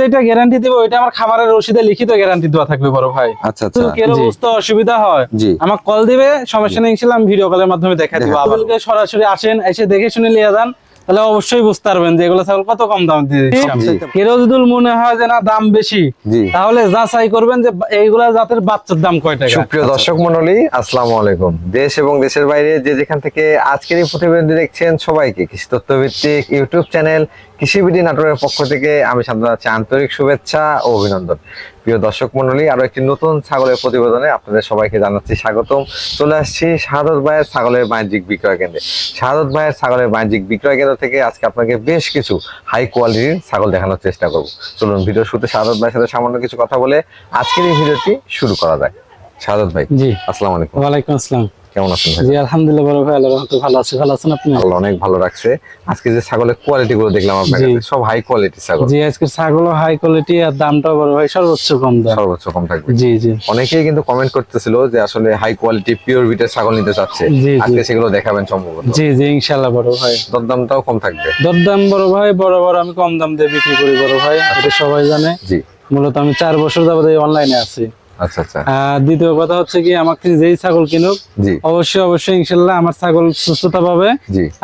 যেটা গ্যারান্টি দিব ওইটা আমার খামারের রসিদে লিখিত গ্যারান্টি দেওয়া থাকবে বড় ভাই। আচ্ছা আচ্ছা। তো কেউ বুঝতে অসুবিধা হয়। জি। আমাকে কল দিবে সমস্যা নেই আমি ভিডিও কলের মাধ্যমে দেখা দিব। দেখা আপনাদেরকে সরাসরি আসেন এসে দেখে শুনে নিয়ে যান তাহলে অবশ্যই বুঝতে পারবেন যে এগুলো ছাগল কত কম দাম দিয়ে দিচ্ছি। কেউ যদি মনে হয় যে না দাম বেশি। তাহলে যাচাই করবেন যে এইগুলা জাতের বাচ্চার দাম কয় টাকা। সুপ্রিয় দর্শক মন্ডলী আসসালামু আলাইকুম। দেশ এবং দেশের বাইরে যে যেখান থেকে আজকের এই প্রতিবেদন দেখছেন সবাইকে কৃষি তথ্য ভিত্তিক ইউটিউব চ্যানেল কৃষিবিডি নাটোরের পক্ষ থেকে আমি সাধারণ আন্তরিক শুভেচ্ছা ও অভিনন্দন। প্রিয় দর্শক মন্ডলী আরও একটি নতুন ছাগলের প্রতিবেদনে আপনাদের সবাইকে জানাচ্ছি স্বাগতম। চলে আসছি শাহাদত ভাইয়ের ছাগলের বাণিজ্যিক বিক্রয় কেন্দ্রে। শাহাদত ভাইয়ের ছাগলের বাণিজ্যিক বিক্রয় কেন্দ্র থেকে আজকে আপনাকে বেশ কিছু হাই কোয়ালিটির ছাগল দেখানোর চেষ্টা করব। চলুন ভিডিও শুরুতে শাহাদত ভাইয়ের সাথে সামান্য কিছু কথা বলে আজকের এই ভিডিওটি শুরু করা যায় শাহাদত ভাই জি। আসসালামু আলাইকুম। ওয়ালাইকুম আসসালাম। কেমন আছেন জি আলহামদুলিল্লাহ বড় ভাই আল্লাহর রহমতে ভালো আছে। ভালো আছেন আপনি? আল্লাহ অনেক ভালো রাখছে। আজকে যে ছাগলের কোয়ালিটি গুলো দেখলাম আপনার কাছে সব হাই কোয়ালিটি ছাগল। জি আজকে ছাগল হাই কোয়ালিটি আর দামটাও বড় ভাই সর্বোচ্চ কম দাম। সর্বোচ্চ কম থাকবে। জি জি। অনেকেই কিন্তু কমেন্ট করতেছিল যে আসলে হাই কোয়ালিটি পিওর বিটের ছাগল নিতে চাচ্ছে। আজকে সেগুলো দেখাবেন সম্ভবত। জি জি ইনশাল্লাহ বড় ভাই। দরদামটাও কম থাকবে। দরদাম বড় ভাই বড় বড় আমি কম দাম দিয়ে বিক্রি করি বড় ভাই। এটা সবাই জানে। জি। মূলত আমি চার বছর যাবত এই অনলাইনে আছি। দ্বিতীয় কথা হচ্ছে কি আমাকে যেই ছাগল কিনুক অবশ্যই অবশ্যই ইনশাল্লাহ আমার ছাগল সুস্থতা পাবে।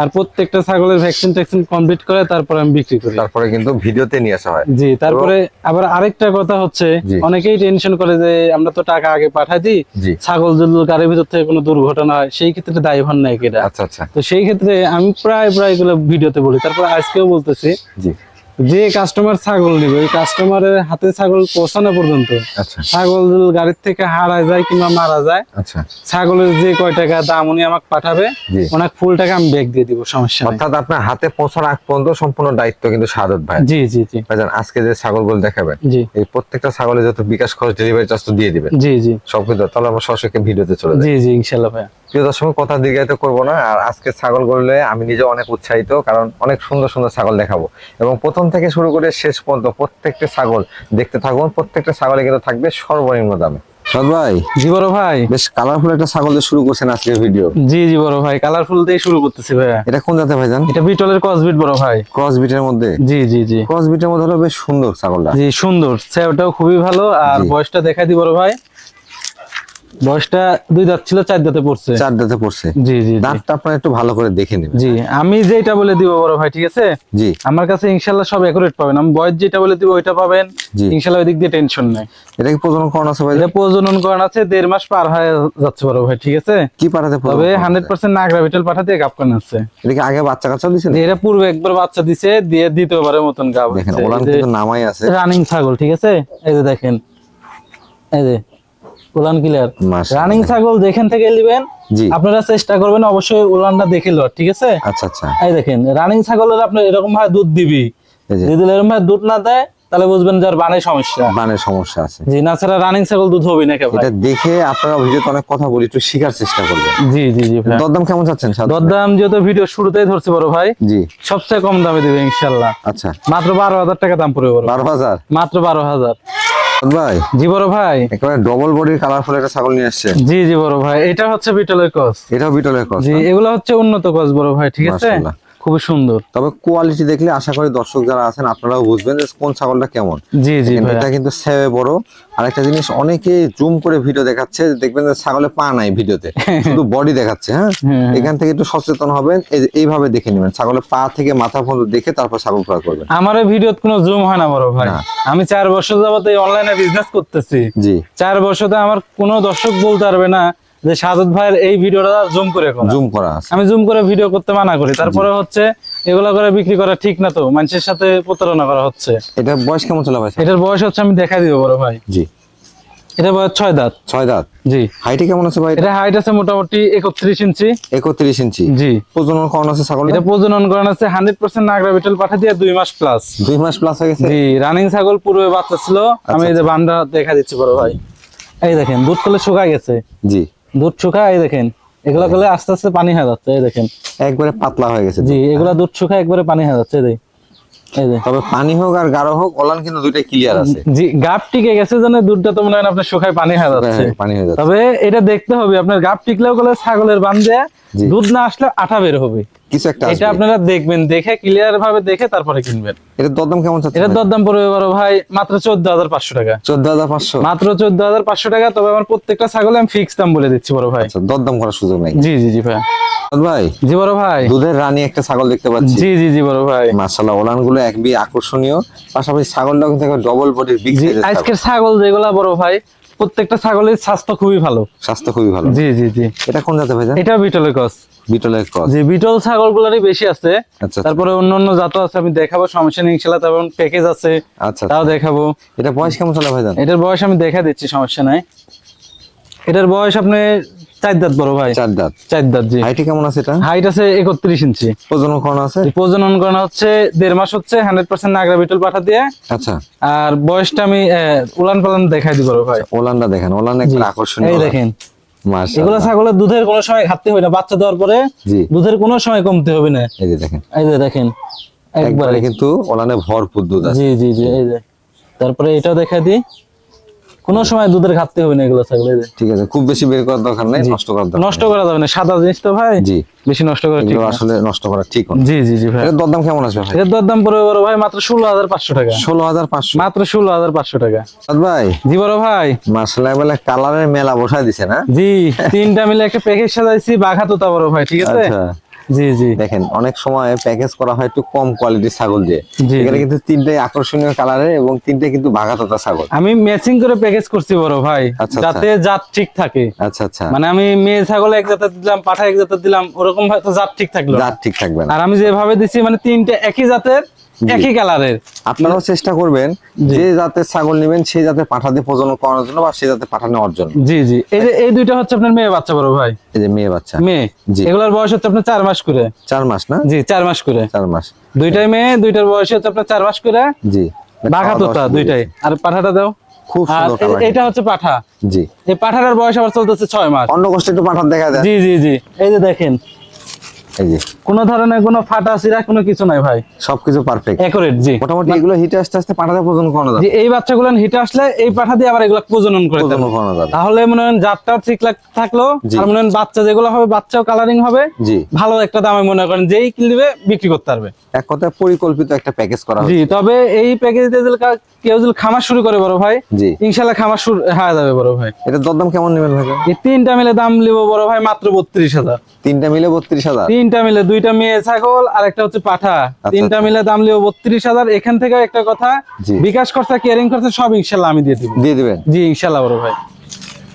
আর প্রত্যেকটা ছাগলের ভ্যাকসিন ট্যাকসিন কমপ্লিট করে তারপরে আমি বিক্রি করি। তারপরে কিন্তু ভিডিওতে নিয়ে আসা হয়। জি তারপরে আবার আরেকটা কথা হচ্ছে অনেকেই টেনশন করে যে আমরা তো টাকা আগে পাঠাই দিই ছাগল যদি গাড়ির ভিতর থেকে কোনো দুর্ঘটনা হয় সেই ক্ষেত্রে দায়ভার নাই কেটা আচ্ছা আচ্ছা। তো সেই ক্ষেত্রে আমি প্রায় প্রায় এগুলো ভিডিওতে বলি। তারপরে আজকেও বলতেছি জি। যে কাস্টমার ছাগল নিবে ওই কাস্টমারের হাতে ছাগল পৌঁছানো পর্যন্ত আচ্ছা। ছাগল গাড়ির থেকে হারায় যায় কিংবা মারা যায় আচ্ছা। ছাগলের যে কয় টাকা দাম উনি আমাকে পাঠাবে জি। ওনাকে ফুল টাকা আমি ব্যাগ দিয়ে দিব সমস্যা অর্থাৎ আপনার হাতে পৌঁছানোর আগ পর্যন্ত সম্পূর্ণ দায়িত্ব কিন্তু সাদত ভাই। জি জি জি। ভাইজান আজকে যে ছাগলগুলো দেখাবেন জি। এই প্রত্যেকটা ছাগলের যত বিকাশ খরচ ডেলিভারি চার্জ তো দিয়ে দিবেন। জি জি। সব কিন্তু তাহলে আমরা সরাসরি ভিডিওতে চলে যাই। জি জি ইনশাল্লাহ ভাইয়া। প্রিয় দর্শক কথা দীর্ঘায়িত করব না। আর আজকে ছাগল গড়লে আমি নিজে অনেক উৎসাহিত কারণ অনেক সুন্দর সুন্দর ছাগল দেখাবো। এবং প্রথম থেকে শুরু করে শেষ পর্যন্ত প্রত্যেকটা ছাগল দেখতে থাকুন প্রত্যেকটা ছাগলে কিন্তু থাকবে সর্বনিম্ন দামে। ভাই? জি বড় ভাই। বেশ কালারফুল একটা ছাগল দিয়ে শুরু করছেন আজকের ভিডিও জি জি বড় ভাই কালারফুল দিয়ে শুরু করতেছি ভাইয়া। এটা কোন ভাইজান এটা বিটলের কসবিট বড় ভাই। ক্রস বিটের মধ্যে? জি জি জি। ক্রসবিটের মধ্যে হলো বেশ সুন্দর ছাগলটা। জি সুন্দর। সেওটাও খুবই ভালো। আর বয়সটা দেখাই দি বড় ভাই। বয়সটা দুই দাঁত ছিল চার দাঁতে পড়ছে। চার দাঁতে পড়ছে। জি জি। দাঁতটা আপনার একটু ভালো করে দেখে নেবেন। জি আমি যেটা বলে দিব বড় ভাই ঠিক আছে? জি। আমার কাছে ইনশাল্লাহ সব একুরেট পাবেন। আমি বয়স যেটা বলে দিব ওইটা পাবেন। জি। ইনশাল্লাহ ওই দিক দিয়ে টেনশন নেই। এটা কি প্রজনন করানো আছে ভাই? এটা প্রজনন করান আছে দেড় মাস পার হয়ে যাচ্ছে বড় ভাই ঠিক আছে? কি পাঠাতে তবে করানো হান্ড্রেড আছে? পার্সেন্ট নাগরা বিটল পাঠাতে গাপকান আছে। এটা কি আগে বাচ্চা কাচ্চা দিয়েছেন এরা পূর্বে একবার বাচ্চা দিছে দিয়ে দ্বিতীয়বারের মতন গাব দেখেন ওলান কিন্তু নামাই আছে। রানিং ছাগল ঠিক আছে? এই যে দেখেন। এই যে উলান ক্লিয়ার রানিং ছাগল যেখান থেকে নেবেন আপনারা চেষ্টা করবেন অবশ্যই উলানটা দেখে ঠিক আছে? আচ্ছা আচ্ছা। এই দেখেন রানিং ছাগলের আপনার এরকম ভাবে দুধ দিবি। যদি এরকম ভাবে দুধ না দেয় তাহলে বুঝবেন যার বানে সমস্যা। বানের সমস্যা আছে। জি না ছাড়া রানিং ছাগল দুধ হবে না কে ভাই এটা দেখে আপনারা ভিডিওতে অনেক কথা বলি একটু শিখার চেষ্টা করবেন। জি জি জি দরদাম কেমন চাচ্ছেন দরদাম যেহেতু ভিডিও শুরুতেই ধরছি বড় ভাই জি। সবচেয়ে কম দামে দিবে ইনশাল্লাহ আচ্ছা। মাত্র বারো হাজার টাকা দাম পড়বে বড় বারো হাজার? মাত্র বারো হাজার। ভাই? জি বড় ভাই। একেবারে ডবল বডির কালারফুল একটা ছাগল নিয়ে আসছে। জি জি বড় ভাই। এটা হচ্ছে বিটলের কস। এটা বিটলের কস জি এগুলো হচ্ছে উন্নত কস বড় ভাই ঠিক আছে। খুবই সুন্দর। তবে কোয়ালিটি দেখলে আশা করি দর্শক যারা আছেন আপনারাও বুঝবেন যে কোন ছাগলটা কেমন। জি জি এটা কিন্তু সেবে বড়। আর একটা জিনিস অনেকে জুম করে ভিডিও দেখাচ্ছে দেখবেন যে ছাগলে পা নাই ভিডিওতে শুধু বডি দেখাচ্ছে হ্যাঁ? হ্যাঁ। এখান থেকে একটু সচেতন হবেন এইভাবে দেখে নেবেন। ছাগলের পা থেকে মাথা পর্যন্ত দেখে তারপর ছাগল ক্রয় করবেন। আমার ভিডিওতে কোনো জুম হয় না বড় ভাই। আমি চার বছর যাবত এই অনলাইনে বিজনেস করতেছি। জি। চার বছরে আমার কোনো দর্শক বলতে পারবে না যে সাজদ ভাইয়ের এই ভিডিওটা জুম করে করা। জুম করা আছে। আমি জুম করে ভিডিও করতে মানা করি। তারপরে হচ্ছে এগুলো করে বিক্রি করা ঠিক না তো। মানুষের সাথে প্রতারণা করা হচ্ছে। এটা বয়স কেমন চলে ভাই? এটার বয়স হচ্ছে আমি দেখা দিব বড় ভাই। জি। এটা বয়স ছয় দাঁত। ছয় দাঁত? জি। হাইটে কেমন আছে ভাই এটা? হাইট আছে মোটামুটি একত্রিশ ইঞ্চি। একত্রিশ ইঞ্চি। জি। প্রজনন করানো আছে ছাগল এটা প্রজনন করানো আছে। হান্ড্রেড পার্সেন্ট নাগরা বিটল পাঠা দিয়ে দুই মাস প্লাস দুই মাস প্লাস হয়ে গেছে? জি রানিং ছাগল পূর্বে বাচ্চা ছিল। আমি এই যে বান্ডা দেখা দিচ্ছি বড় ভাই। এই দেখেন দুধ করলে শুকায় গেছে। জি। দুধ শুকায় এই দেখেন এগুলা করলে আস্তে আস্তে পানি হয়ে যাচ্ছে এই দেখেন। একবারে পাতলা হয়ে গেছে জি এগুলা দুধ শুকায় একবারে পানি হয়ে যাচ্ছে এই তবে পানি হোক আর গাঢ় হোক ওলান কিন্তু দুইটা ক্লিয়ার আছে। জি গাপ টিকে গেছে জানে দুধটা তো মনে হয় আপনার শুকায় পানি হয়ে যাচ্ছে। পানি হয়ে যাচ্ছে। তবে এটা দেখতে হবে আপনার গাপ টিকলেও গেলে ছাগলের বান দেয়া দুধ না আসলে আঠা বের হবে। কিছু একটা এটা আপনারা দেখবেন দেখে ক্লিয়ার ভাবে দেখে তারপরে কিনবেন। এটার দরদাম কেমন চাচ্ছেন এটার দরদাম পড়বে বড় ভাই মাত্র চোদ্দ হাজার পাঁচশো টাকা। চোদ্দ হাজার পাঁচশো? মাত্র চোদ্দ হাজার পাঁচশো টাকা তবে আমার প্রত্যেকটা ছাগলে আমি ফিক্স দাম বলে দিচ্ছি বড় ভাই। আচ্ছা দরদাম করার সুযোগ নাই। জি জি জি ভাই। ভাই। জি বড় ভাই। দুধের রানী একটা ছাগল দেখতে পাচ্ছি। জি জি জি বড় ভাই। মাশাআল্লাহ ওলানগুলো আকর্ষণীয়। পাশাপাশি ছাগলটাও কিন্তু ডবল বডির বিগ আজকের ছাগল যেগুলা বড় ভাই প্রত্যেকটা ছাগলের স্বাস্থ্য খুবই ভালো। স্বাস্থ্য খুবই ভালো। জি জি জি। এটা কোন জাতের ভাইজান এটা? বিটলের কস। বিটলের ক্রস জি বিটল ছাগল গুলোরই বেশি আছে। আচ্ছা তারপরে অন্য অন্য জাতও আছে আমি দেখাবো সমস্যা নেই ইনশাআল্লাহ তারপর প্যাকেজ আছে আচ্ছা। তাও দেখাবো। এটা বয়স কেমন চলে ভাইজান? এটার বয়স আমি দেখা দিচ্ছি সমস্যা নাই। এটার বয়স আপনি চার দাঁত বড় ভাই। চার দাঁত চার দাঁত জি। হাইটে কেমন আছে এটা? হাইট আছে একত্রিশ ইঞ্চি। প্রজনন ক্ষণ আছে? প্রজনন করানো হচ্ছে দেড় মাস হচ্ছে হান্ড্রেড পার্সেন্ট নাগরা বিটল পাঠা দিয়ে। আচ্ছা। আর বয়সটা আমি উলান পালান দেখাই দিব ভাই। ওলানটা দেখেন ওলান একটা আকর্ষণীয় এই দেখেন। এগুলো ছাগলের দুধের কোনো সময় ঘাটতি হবে না বাচ্চা দেওয়ার পরে দুধের কোনো সময় কমতে হবে না। এই যে দেখেন। এই যে দেখেন একবারে। একবারে কিন্তু ওলানে ভরপুর দুধ আছে। জি জি জি এই যে। তারপরে এটাও দেখা দিই। কোনো সময় দুধের ঘাটতি হবে না এগুলো ছাগল যে। ঠিক আছে খুব বেশি বের করার দরকার নাই নষ্ট করার দরকার নষ্ট করা যাবে না সাদা জিনিস তো ভাই জি। বেশি নষ্ট করা ঠিক আসলে নষ্ট করা ঠিক না। জি জি জি ভাই। এর দরদাম কেমন আসবে ভাই? এর দরদাম পড়বে বড় ভাই মাত্র ষোলো হাজার পাঁচশো টাকা। ষোলো হাজার পাঁচশো। মাত্র ষোলো হাজার পাঁচশো টাকা। ভাই। জি বড় ভাই। মার্শাল্লাহ বলে কালারের মেলা বসায় দিছে না? জি তিনটা মিলে একটা প্যাকেজ সাজাইছি বাঘা তোতা বড় ভাই ঠিক আছে? আচ্ছা। জি জি। দেখেন অনেক সময় প্যাকেজ করা হয় একটু কম কোয়ালিটির ছাগল দিয়ে। এখানে কিন্তু তিনটাই আকর্ষণীয় কালারের এবং তিনটে কিন্তু ভাগাতা ছাগল। আমি ম্যাচিং করে প্যাকেজ করছি বড় ভাই আচ্ছা, যাতে জাত ঠিক থাকে। আচ্ছা আচ্ছা। মানে আমি মেয়ে ছাগল এক জাতের দিলাম পাঠা এক জাতের দিলাম ওরকম হয়তো জাত ঠিক থাকল। জাত ঠিক থাকবে আর আমি যেভাবে দিছি মানে তিনটে একই জাতের একই কালারের। আপনারাও চেষ্টা করবেন যে জাতের ছাগল নেবেন সেই জাতের পাঠা দিয়ে প্রজনন করানোর জন্য বা সেই জাতের পাঠা নেওয়ার জন্য। জি জি। এই যে এই দুইটা হচ্ছে আপনার মেয়ে বাচ্চা বড় ভাই? এই যে মেয়ে বাচ্চা। মেয়ে? জি। এগুলোর বয়স হচ্ছে আপনার চার মাস করে। চার মাস না? জি চার মাস করে। চার মাস। দুইটাই মেয়ে দুইটার বয়স হচ্ছে আপনার চার মাস করে। জি। বাঘা তোতা দুইটাই। আর পাঠাটা দাও। খুব সুন্দর এটা হচ্ছে পাঠা। জি। এই পাঠাটার বয়স আবার চলতেছে ছয় মাস। অন্য কষ্ট একটু পাঠা দেখা যায়। জি জি জি। এই যে দেখেন এই যে। কোনো ধরনের কোনো ফাটা সিরা কোনো কিছু নাই ভাই। সবকিছু পারফেক্ট একুরেট জি। মোটামুটি এগুলো হিটে আস্তে আস্তে পাঠাতে করানো যাবে এই বাচ্চাগুলো হিটে আসলে এই পাঠা দিয়ে আবার এগুলো প্রজনন করে। প্রজনন করানো যাবে। তাহলে মনে হয় জাতটা ঠিক লাগ- থাকল আর মনে হয় বাচ্চা যেগুলো হবে বাচ্চাও কালারিং হবে জি। ভালো একটা দামে মনে করেন যেই কিনবে বিক্রি করতে পারবে। এক কথায় পরিকল্পিত একটা প্যাকেজ করা জি তবে এই প্যাকেজ যদি কেউ যদি খামার শুরু করে বড় ভাই জি। ইনশাল্লাহ খামার শুরু হয়ে যাবে বড় ভাই। এটা দরদাম কেমন নেবেন ভাই? এই তিনটা মিলে দাম নিব বড় ভাই মাত্র বত্রিশ হাজার। তিনটা মিলে বত্রিশ হাজার। তিনটা মিলে দুইটা মেয়ে ছাগল আর একটা হচ্ছে পাঠা। তিনটা মিলে দাম লিও বত্রিশ হাজার। এখান থেকে একটা কথা বিকাশ খরচা কেয়ারিং খরচা সব ইনশাল্লাহ আমি দিয়ে দিব। দিয়ে দিবেন? জি ইনশাল্লাহ বড় ভাই।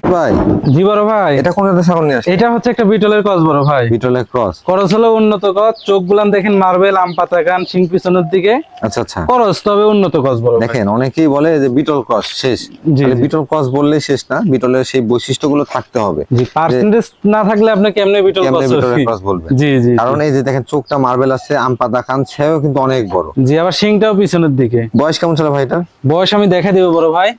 ভাই? জি বড় ভাই। এটা কোন জাতের ছাগল আসে এটা হচ্ছে একটা বিটলের কস বড় ভাই। বিটলের ক্রস। করস হলো উন্নত কস চোখ গুলান দেখেন মার্বেল আম পাতা গান সিং পিছনের দিকে। আচ্ছা আচ্ছা। করস তবে উন্নত কস বড় দেখেন অনেকেই বলে যে বিটল ক্রস শেষ। তাহলে বিটল ক্রস বললেই শেষ না বিটলের সেই বৈশিষ্ট্যগুলো থাকতে হবে। জি পার্সেন্টেজ না থাকলে আপনি কেমনে বিটল ক্রস বলবেন? জি জি কারণ এই যে দেখেন চোখটা মার্বেল আছে আম পাতা কান সেও কিন্তু অনেক বড়। জি আবার সিংটাও পিছনের দিকে। বয়স কেমন ছিল ভাই এটা বয়স আমি দেখা দিব বড় ভাই।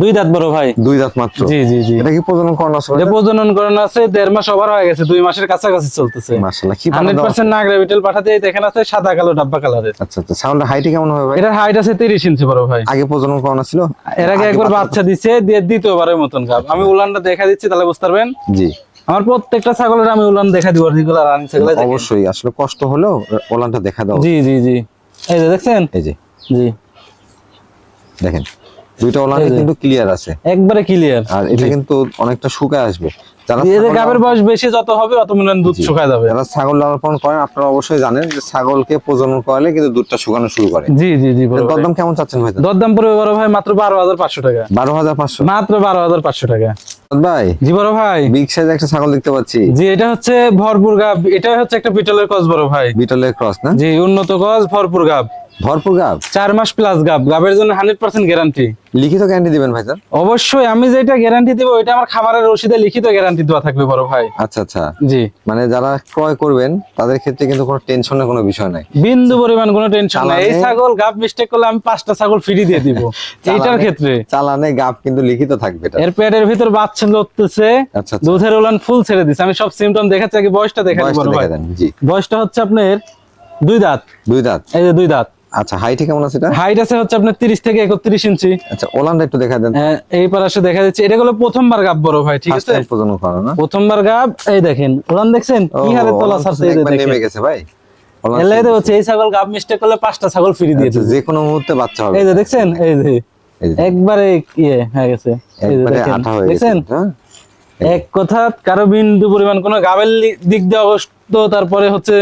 দুই দাঁত বড় ভাই। দুই দাঁত মাত্র? জি জি জি। এটা কি প্রজনন করানো আছে এটা প্রজনন করানো আছে দেড় মাস ওভার হয়ে গেছে দুই মাসের কাছাকাছি চলতেছে। মাশাআল্লাহ কি পাঠা হান্ড্রেড দেওয়া? আছে? পার্সেন্ট নাগরা বিটেল পাঠাতে দেখেন আছে সাদা কালো ডাব্বা কালারের আচ্ছা আচ্ছা সাউন্ডের হাইটে কেমন হবে ভাই? এটার হাইট আছে তিরিশ ইঞ্চি বড় ভাই। আগে প্রজনন করানো ছিল? এর আগে একবার বাচ্চা দিচ্ছে দিয়ে দ্বিতীয়বারের মতন গাব আমি উলানটা দেখা দিচ্ছি তাহলে বুঝতে পারবেন? জি। আমার প্রত্যেকটা ছাগলের আমি উলান দেখা দিব যেগুলো রানিং ছাগল অবশ্যই আসলে কষ্ট হলেও ওলানটা দেখা দাও জি জি জি। এই যে দেখছেন? এই যে। জি। দেখেন। দুইটা ওলানে কিন্তু ক্লিয়ার আছে। একবারে ক্লিয়ার আর এটা কিন্তু অনেকটা শুকায় আসবে। যারা এদের গাবের বয়স বেশি যত হবে অত মনে দুধ শুকায় যাবে। যারা ছাগল লালন করেন আপনারা অবশ্যই জানেন যে ছাগলকে প্রজনন করালে কিন্তু দুধটা শুকানো শুরু করে। জি জি জি। দরদাম কেমন চাচ্ছেন ভাই? দরদাম পড়বে বড় ভাই মাত্র বারো হাজার পাঁচশো টাকা। বারো হাজার পাঁচশো? মাত্র বারো হাজার পাঁচশো টাকা। ভাই। জি বড় ভাই। বিগ সাইজ একটা ছাগল দেখতে পাচ্ছি। জি এটা হচ্ছে ভরপুর গাব। এটা হচ্ছে একটা পিতলের কস বড় ভাই। বিটলের ক্রস না? জি উন্নত কস ভরপুর গাব। ভরপুর গাব? চার মাস প্লাস গাব। গাবের জন্য হান্ড্রেড পার্সেন্ট গ্যারান্টি লিখিত গ্যারান্টি দিবেন ভাই স্যার অবশ্যই আমি যেটা গ্যারান্টি দিব ওইটা আমার খামারের রসিদে লিখিত গ্যারান্টি দেওয়া থাকবে বড় ভাই। আচ্ছা আচ্ছা। জি। মানে যারা ক্রয় করবেন তাদের ক্ষেত্রে কিন্তু কোনো টেনশনের কোনো বিষয় নাই। বিন্দু পরিমাণ কোনো টেনশন নাই। এই ছাগল গাব মিস্টেক করলে আমি পাঁচটা ছাগল ফ্রি দিয়ে দিব। এইটার ক্ষেত্রে। চালানে গাব কিন্তু লিখিত থাকবে এর পেটের ভিতর বাচ্চা লড়তেছে। আচ্ছা আচ্ছা। দুধের উলান ফুল ছেড়ে দিছে। আমি সব সিমটম দেখাচ্ছি আগে বয়সটা দেখাচ্ছি বড় ভাই। জি। বয়সটা হচ্ছে আপনার দুই দাঁত। দুই দাঁত। এই যে দুই দাঁত। আচ্ছা হাইটে কেমন আছে এটা? হাইট আছে হচ্ছে আপনার তিরিশ থেকে একত্রিশ ইঞ্চি। আচ্ছা ওলানটা একটু দেখা দেন। এই পাশে দেখা যাচ্ছে এটা হলো প্রথমবার গাব বড় ভাই ঠিক আছে? টাইম প্রজনন করা না? প্রথমবার গাব এই দেখেন উড়ান দেখছেন? কি হারে তোলা ওলান ছাড়ছে এই দেখেন নেমে গেছে ভাই। ওলান এলাই তো হচ্ছে এই ছাগল গাব মিস্টেক করলে পাঁচটা ছাগল ফ্রি দিয়ে আচ্ছা, যে কোনো মুহূর্তে বাচ্চা হবে। এই যে দেখছেন? এই যে একবারে ইয়ে হয়ে গেছে। এই যে দেখেন হয়ে দেখছেন? হ্যাঁ? এক কথা কারও বিন্দু পরিমাণ কোনো গাবের দিক দিয়ে অসুস্থ তারপরে হচ্ছে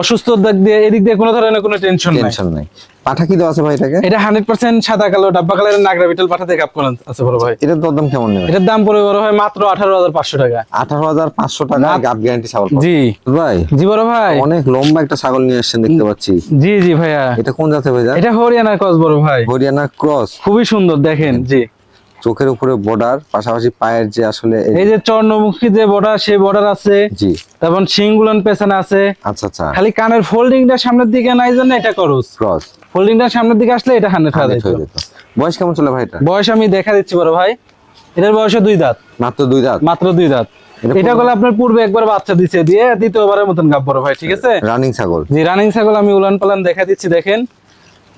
অসুস্থ দিক দিয়ে এদিক দিয়ে কোনো ধরনের কোনো টেনশন নাই। টেনশন নাই। পাঠা কি দেওয়া আছে ভাই এটাকে? এটা হান্ড্রেড পার্সেন্ট সাদা কালো ডাব্বা কালারের নাগরা বিটল পাঠাতে কাপ করেন আছে বড় ভাই। এটার দরদাম কেমন নেবে এটার দাম পড়বে বড় ভাই মাত্র আঠারো হাজার পাঁচশো টাকা। আঠারো হাজার পাঁচশো টাকা গাব গ্যারান্টি ছাগল জি। ভাই জি বড় ভাই। অনেক লম্বা একটা ছাগল নিয়ে আসছেন দেখতে পাচ্ছি। জি জি ভাইয়া। এটা কোন জাতের ভাই এটা হরিয়ানার ক্রস বড় ভাই। হরিয়ানা ক্রস। খুবই সুন্দর দেখেন জি। চোখের উপরে বর্ডার পাশাপাশি পায়ের যে আসলে এই- যে চর্ণমুখী যে বর্ডার সেই বর্ডার আছে। জি। তারপর শিংগুলান পেছনে আছে। আচ্ছা আচ্ছা। খালি কানের ফোল্ডিংটা সামনের দিকে নাই জন্য এটা করস ক্রস ফোল্ডিংটা সামনের দিকে আসলে এটা হান্ড্রেড হাজার হয়ে যেত। বয়স কেমন চলে ভাই এটা বয়স আমি দেখা দিচ্ছি বড় ভাই। এটার বয়সে দুই দাঁত। মাত্র দুই দাঁত? মাত্র দুই দাঁত। এটা পুরো- আপনার পূর্বে একবার বাচ্চা দিছে দিয়ে দ্বিতীয়বারের মতন গাব বড় ভাই ঠিক আছে? রানিং ছাগল। জি রানিং ছাগল আমি উলান পালান দেখা দিচ্ছি দেখেন।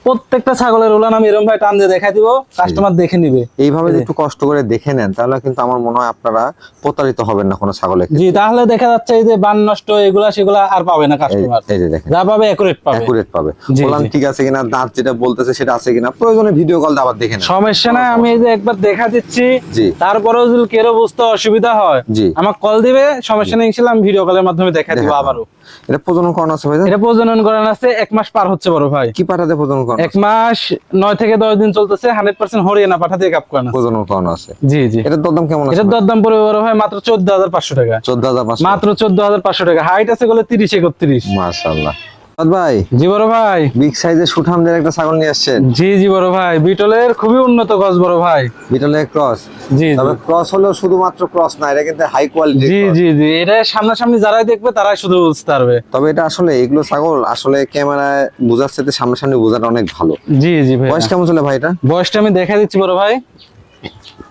প্রত্যেকটা ছাগলের উলান আমি এরকম ভাই টান দিয়ে দেখা দিব কাস্টমার দেখে নিবে। এইভাবে একটু কষ্ট করে দেখে নেন তাহলে কিন্তু আমার মনে হয় আপনারা প্রতারিত হবেন না কোনো ছাগলের জি তাহলে দেখা যাচ্ছে এই যে বান নষ্ট এগুলা সেগুলা আর পাবে না কাস্টমার এই যে দেখেন। যা পাবে একুরেট পাবে। অ্যাকুরেট পাবে। বললাম ঠিক আছে কিনা দাঁত যেটা বলতেছে সেটা আছে কিনা প্রয়োজনে ভিডিও কল আবার দেখে নেন। সমস্যা না আমি এই যে একবার দেখা দিচ্ছি জি। তারপরেও যদি কেরো বুঝতে অসুবিধা হয় জি। আমাকে কল দিবে সমস্যা নেই ইনশাল্লাহ আমি ভিডিও কলের মাধ্যমে দেখা দিব আবারও। এটা প্রজনন করানো আছে ভাই এটা প্রজনন করানো আছে এক মাস পার হচ্ছে বড় ভাই। কি পাঠাতে প্রজনন এক মাস নয় থেকে দশ দিন চলতেছে হান্ড্রেড পার্সেন্ট হরিয়ানা পাঠাতে কাপ করানো আছে। প্রজনন করানো আছে। জি জি। এটার দরদাম কেমন এটার দরদাম পড়বে বড় হয় মাত্র চোদ্দ হাজার পাঁচশো টাকা। চোদ্দ হাজার মাত্র চোদ্দ হাজার পাঁচশো টাকা। হাইট আছে বলে তিরিশ একত্রিশ। মাশাল্লাহ ভাই? জি বড় ভাই। বিগ সাইজের সুঠামদের একটা ছাগল নিয়ে আসছেন। জি জি বড় ভাই। বিটলের খুবই উন্নত গজ বড় ভাই। বিটলের ক্রস? জি তবে ক্রস হলেও শুধুমাত্র ক্রস না এটা কিন্তু হাই কোয়ালিটি জি জি জি। এটা সামনাসামনি যারাই দেখবে তারাই শুধু বুঝতে পারবে। তবে এটা আসলে এগুলো ছাগল আসলে ক্যামেরায় বোঝার সাথে সামনাসামনি বোঝাটা অনেক ভালো। জি জি ভাই বয়স কেমন চলে ভাই এটা? বয়সটা আমি দেখা দিচ্ছি বড় ভাই।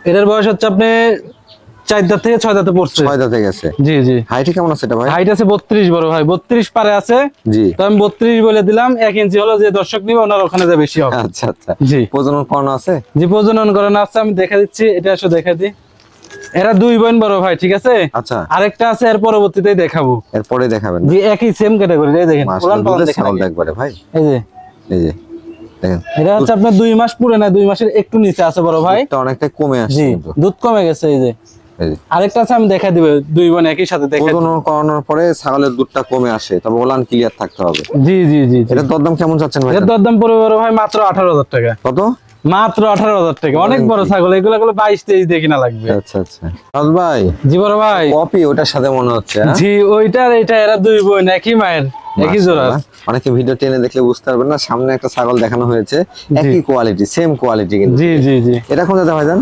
এটার বয়স হচ্ছে আপনি চার দাঁত থেকে ছয় দাঁতে পড়ছে। ছয় দাঁতে গেছে। জি জি। হাইটে কেমন আছে এটা ভাই? হাইট আছে বত্রিশ বড় ভাই বত্রিশ পারে আছে। জি। তো আমি বত্রিশ বলে দিলাম এক ইঞ্চি হলো যে দর্শক নিবে ওনার ওখানে যা বেশি হবে। আচ্ছা আচ্ছা। জি। প্রজনন করানো আছে? জি প্রজনন করানো আছে আমি দেখা দিচ্ছি এটা দেখা দিই। এরা দুই বোন বড় ভাই ঠিক আছে? আচ্ছা। আরেকটা আছে এর পরবর্তীতে দেখাবো। এরপরে দেখাবেন জি একই সেম ক্যাটাগরি এই দেখেন উলান দেখেন। একবারে ভাই। এই যে। এই যে দেখেন। এটা হচ্ছে আপনার দুই মাস পুরে না দুই মাসের একটু নিচে আছে বড় ভাই। এটা অনেকটা কমে আসছে দুধ কমে গেছে এই যে। আরেকটা আছে আমি দেখা দিব দুই বোন একই সাথে দেখা। প্রজনন করানোর পরে ছাগলের দুধটা কমে আসে তবে ওলান ক্লিয়ার থাকতে হবে। জি জি জি। এটা দরদাম কেমন চাচ্ছেন ভাই? এর দরদাম পড়বে ভাই মাত্র আঠারো হাজার টাকা। কত? মাত্র আঠারো হাজার টাকা। অনেক বড় ছাগল এগুলো গুলো বাইশ তেইশ দিয়ে কিনা লাগবে। আচ্ছা আচ্ছা। ভাই জি বড় ভাই। কপি ওটার সাথে মনে হচ্ছে হ্যাঁ? জি ওইটার এটা এরা দুই বোন একই মায়ের একই জোড়া অনেকে ভিডিও টেনে দেখলে বুঝতে পারবেন না সামনে একটা ছাগল দেখানো হয়েছে একই কোয়ালিটি সেম কোয়ালিটি কিন্তু। জি জি জি। এটা কোন জায়গায় ভাইজান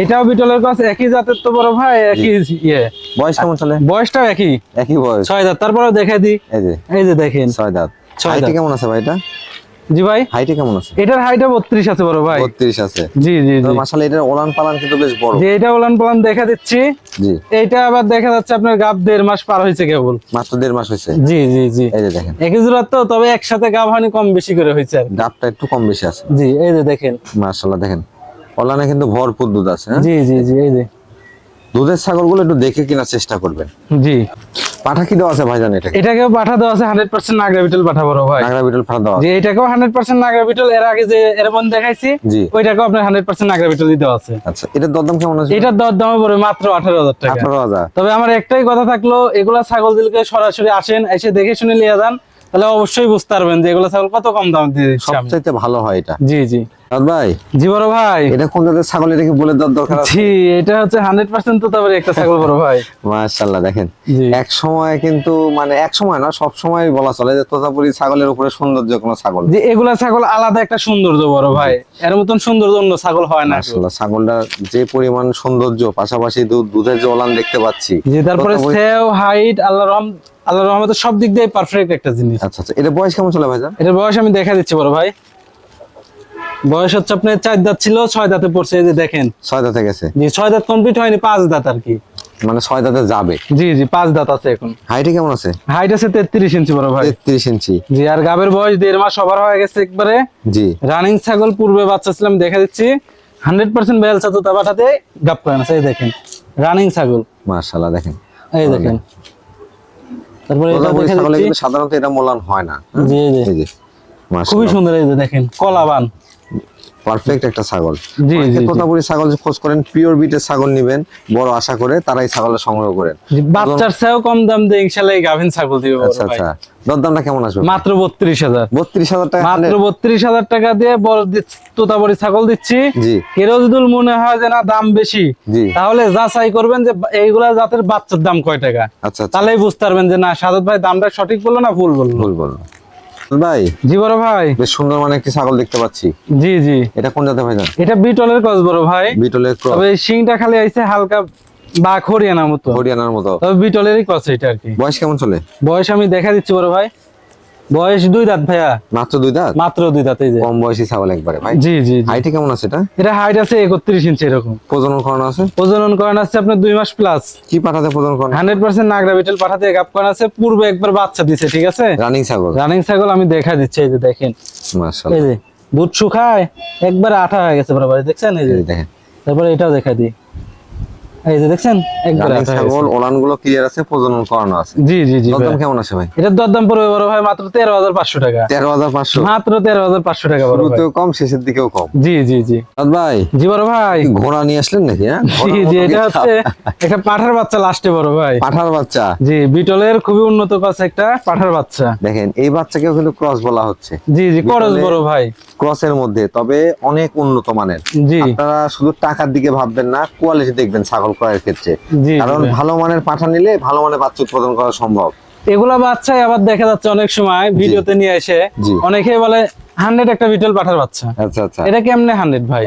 এটাও বিটলের কাছে একই জাতের তো বড় ভাই একই ইয়ে। বয়স কেমন চলে? বয়সটাও একই। একই বয়স। ছয় দাঁত তারপরেও দেখা দিই। এই যে। এই যে দেখেন। ছয় দাঁত। ছয় দাঁত। কেমন আছে ভাই এটা? জি ভাই? হাইটে কেমন আছে? এটার হাইটও বত্রিশ আছে বড় ভাই। বত্রিশ আছে। জি জি জি। এটার ওলান পালান কিন্তু বেশ বড়। যে এটা উলান পালান দেখা দিচ্ছি জি। এইটা আবার দেখা যাচ্ছে আপনার গাব দেড় মাস পার হয়েছে কেবল। মাত্র দেড় মাস হয়েছে। জি জি জি। এই যে দেখেন। একই জোড়া তো তবে একসাথে গাব হানি কম বেশি করে হয়েছে আর কি। ডাবটা একটু কম বেশি আছে। জি এই যে দেখেন। মাশাল্লাহ দেখেন। ওলানে কিন্তু ভরপুর দুধ আছে হ্যাঁ? জি জি জি এই যে। দুধের ছাগলগুলো একটু দেখে কেনার চেষ্টা করবেন। জি। পাঠা কি দেওয়া আছে ভাইজান এটা এটাকেও পাঠা দেওয়া আছে হান্ড্রেড পার্সেন্ট নাগরা বিটল পাঠা বড় ভাই। নাগরা বিটল ফাটা দেওয়া আছে। এটাকেও হান্ড্রেড পার্সেন্ট নাগরা বিটল এর আগে যে এরকম দেখাইছি জি। ওইটাকেও আপনার হান্ড্রেড পার্সেন্ট নাগরা বিটল দিতে আছে। আচ্ছা এটার দরদাম কেমন আছে? এটার দর দামে পড়বে মাত্র আঠারো হাজার টাকা। আঠারো হাজার। তবে আমার একটাই কথা থাকল এগুলা ছাগল দিলকে সরাসরি আসেন এসে দেখে শুনে নিয়ে যান তাহলে অবশ্যই বুঝতে পারবেন যে এগুলা ছাগল কত কম দাম দিয়ে দিচ্ছি সবচাইতে ভালো হয় এটা। জি জি। ভাই? জি বড় ভাই। এটা কোন জাতের ছাগল? এটা কি বলে দেওয়ার দরকার জি এটা হচ্ছে হান্ড্রেড পার্সেন্ট তো তারপরে একটা ছাগল বড় ভাই। মাশাআল্লাহ দেখেন। এক সময় কিন্তু মানে এক সময় না সব সময় বলা চলে যে তোতাপুরি ছাগলের উপরে সৌন্দর্য কোনো ছাগল এগুলা ছাগল আলাদা একটা সৌন্দর্য বড় ভাই। এর মতন সৌন্দর্য অন্য ছাগল হয় না। ছাগলটা যে পরিমাণ সৌন্দর্য পাশাপাশি দুধ দুধের যে ওলান দেখতে পাচ্ছি। জি তারপরে সেও হাইট রহম সব দিক দিয়ে পারফেক্ট একটা জিনিস। আচ্ছা আচ্ছা। এটা বয়স কেমন চলে ভাইজান? এটার বয়স আমি দেখা দিচ্ছি বড় ভাই। বয়স হচ্ছে আপনার চার দাঁত ছিল ছয় দাঁতে পড়ছে এই যে দেখেন। ছয় দাঁতে গেছে। জি ছয় দাঁত কমপ্লিট হয়নি পাঁচ দাঁত আর কি। মানে ছয় দাঁতে যাবে। জি জি পাঁচ দাঁত আছে এখন। হাইটে কেমন আছে? হাইট আছে তেত্রিশ ইঞ্চি বড় ভাই। তেত্রিশ ইঞ্চি। জি আর গাবের বয়স দেড় মাস সবার হয়ে গেছে একবারে। জি। রানিং ছাগল পূর্বে বাচ্চা ছিলাম দেখা দিচ্ছি। হান্ড্রেড পার্সেন্ট বেল ছাতু তা পাঠাতে গাপ করে না এই দেখেন। রানিং ছাগল। মার্শাল্লাহ দেখেন। এই দেখেন। তারপরে এটা তোতাপুরি দেখা কিন্তু সাধারণত এটা মোলান হয় না হ্যাঁ? জি জি। খুবই সুন্দর এই যে দেখেন কলাবান। পারফেক্ট একটা ছাগল। তোতাপুরি ছাগল খোঁজ করেন পিওর বিটের ছাগল নিবেন বড় আশা করে তারাই ছাগলের সংগ্রহ করেন। বাচ্চার চেয়েও কম দাম দিয়ে ইনশাল্লাহ এই গাভিন ছাগল দিবে আচ্ছা আচ্ছা। দরদামটা কেমন আসবে মাত্র বত্রিশ হাজার। বত্রিশ হাজার টাকা মাত্র বত্রিশ হাজার টাকা দিয়ে বড় তোতাবড়ি ছাগল দিচ্ছি। যদি মনে হয় যে না দাম বেশি জি। তাহলে যাচাই করবেন যে এইগুলা জাতের বাচ্চার দাম কয় টাকা। আচ্ছা আচ্ছা। তাহলেই বুঝতে পারবেন যে না সাদত ভাই দামটা সঠিক বলল না ভুল বলল? ভুল বলল। ভাই? জি বড় ভাই। বেশ সুন্দর মানে একটি ছাগল দেখতে পাচ্ছি। জি জি। এটা কোন জাতের ভাই এটা বিটলের বড় ভাই। বিটলের ক্রস। তবে শিংটা খালি আইছে হালকা বা হরিয়ানার মতো। হরিয়ানার মতো। তবে বিটলেরই এটা আর কি। বয়স কেমন চলে? বয়স আমি দেখা দিচ্ছি বড় ভাই। বয়স দুই দাঁত ভাইয়া। মাত্র দুই দাঁত? মাত্র দুই দাঁত এই যে। কম বয়সী ছাগল একবারে ভাই। জি জি। হাইটে কেমন আছে এটা? এটা হাইট আছে একত্রিশ ইঞ্চি এরকম। প্রজনন করানো আছে? প্রজনন করেন আছে আপনার দুই মাস প্লাস কি পাঠাতে প্রজনন হান্ড্রেড পার্সেন্ট নাগরা বিটেল পাঠাতে গাপ করা আছে। পূর্বে একবার বাচ্চা দিছে ঠিক আছে? রানিং ছাগল। রানিং ছাগল আমি দেখা দিচ্ছি এই যে দেখেন। মাশাআল্লাহ। এই যে দুধ শুকায় একবার আঠা হয়ে গেছে বরাবর দেখছেন এই যে দেখেন। তারপরে এটাও দেখা দিই। এই যে দেখছেন? একবার রানিং আঠা ছাগল ওলানগুলো ক্লিয়ার আছে প্রজনন করানো আছে। জি জি জি দরদাম কেমন আছে ভাই? এটার দরদাম পড়বে বড় ভাই মাত্র তেরো হাজার পাঁচশো টাকা। তেরো হাজার পাঁচশো? মাত্র তেরো হাজার পাঁচশো টাকা বড় ভাই। শুরুতেও কম শেষের দিকেও কম। জি জি জি। ভাই জি বড় ভাই। ঘোড়া নিয়ে আসলেন নাকি হ্যাঁ? জি জি এটা হচ্ছে একটা পাঠার বাচ্চা লাস্টে বড় ভাই। পাঠার বাচ্চা? জি বিটলের খুবই উন্নত কাছে একটা পাঠার বাচ্চা। দেখেন এই বাচ্চাকেও কিন্তু ক্রস বলা হচ্ছে। জি জি বিটলে- বড় ভাই। ক্রসের মধ্যে তবে অনেক উন্নত মানের। জি। আপনারা শুধু টাকার দিকে ভাববেন না কোয়ালিটি দেখবেন ছাগল ক্রয়ের ক্ষেত্রে। কারণ ভালো মানের পাঠা নিলে ভালো মানের বাচ্চা উৎপাদন করা সম্ভব। এগুলা বাচ্চাই আবার দেখা যাচ্ছে অনেক সময় ভিডিওতে নিয়ে এসে। অনেকেই বলে হান্ড্রেড একটা বিটল পাঠার বাচ্চা। আচ্ছা আচ্ছা। এটা কেমনে হান্ড্রেড ভাই?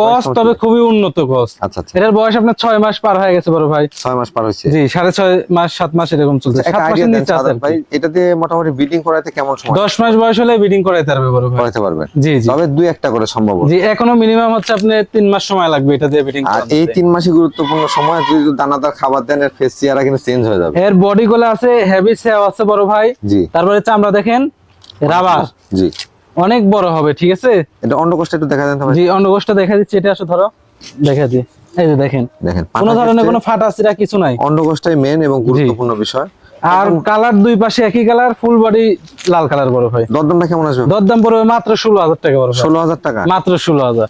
কস তবে খুবই উন্নত কস আচ্ছা আচ্ছা। এটার বয়স আপনার ছয় মাস পার হয়ে গেছে বড় ভাই। ছয় মাস পার হয়েছে। জি সাড়ে ছয় মাস সাত মাস এরকম চলছে। সাত মাসের নিচে আছে ভাই এটা দিয়ে মোটামুটি ব্রিডিং কেমন সময় দশ মাস বয়স হলে বিডিং করাইতে পারবে বড় ভাই। করাতে পারবেন। জি জি। তবে দুই একটা করে সম্ভব জি এখনও মিনিমাম হচ্ছে আপনি তিন মাস সময় লাগবে এটা দিয়ে আর এই তিন মাসই গুরুত্বপূর্ণ সময় যদি দানাদার খাবার দেন এর ফেস চেহারা কিন্তু চেঞ্জ হয়ে যাবে। এর বডি গুলো আছে হেভি সেও আছে বড় ভাই। জি। তারপরে চামড়া দেখেন রাবার জি। অনেক বড় হবে ঠিক আছে? এটা অন্ডকোষটা একটু দেখা দেন তাহলে জি অন্ডকোষটা দেখা দিচ্ছি এটা আসো ধরো। দেখা দি এই যে দেখেন। দেখেন কোনো ধরনের কোনো ফাটা সিরা কিছু নাই। অন্ডকোষটাই মেন এবং গুরুত্বপূর্ণ বিষয়। আর কালার দুই পাশে একই কালার ফুল বডি লাল কালার বড় ভাই। দরদামটা কেমন আসবে? দরদাম পড়বে মাত্র ষোলো হাজার টাকা বড় ষোলো হাজার টাকা? মাত্র ষোলো হাজার।